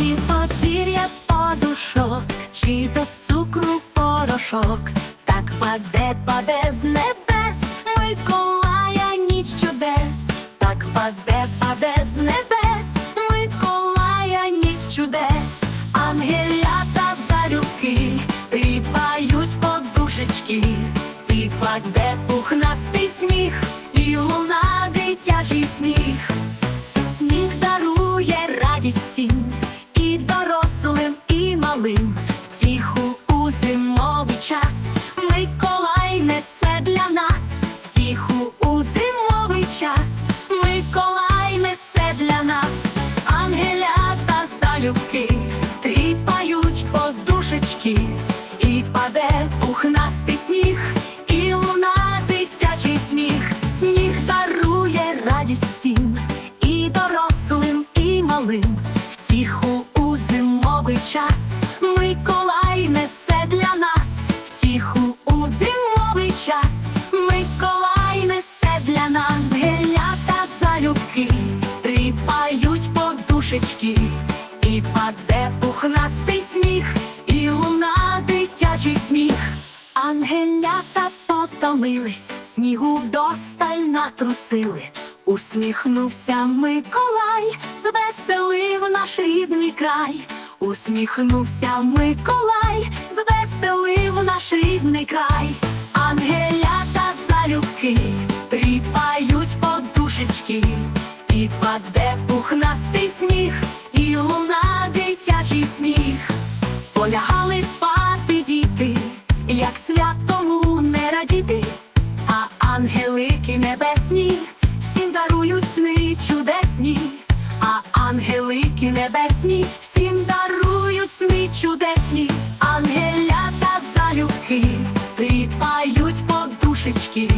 чи то з подушок, чи то з цукру порошок, так паде, паде з небес, Миколая ніч чудес, так паде, паде з небес, Миколая ніч чудес, ангелята залюбки, тріпають подушечки, і паде пухнастий сміх, і луна дитячий сміх. Залюбки, тріпають подушечки, і паде пухнастий сніг, і луна дитячий сміх, сніг дарує радість всім, і дорослим, і малим, втіху у зимовий час Миколай несе для нас, втіху у зимовий час Миколай несе для нас, гелята залюбки, тріпають подушечки, Ангелята потомились, снігу вдосталь натрусили. Усміхнувся Миколай, звеселив наш рідний край. Усміхнувся Миколай, звеселив наш рідний край. Ангелята залюбки, ангелики небесні всім дарують сни чудесні, а ангелики небесні всім дарують сни чудесні, ангелята залюбки, тріпають подушечки,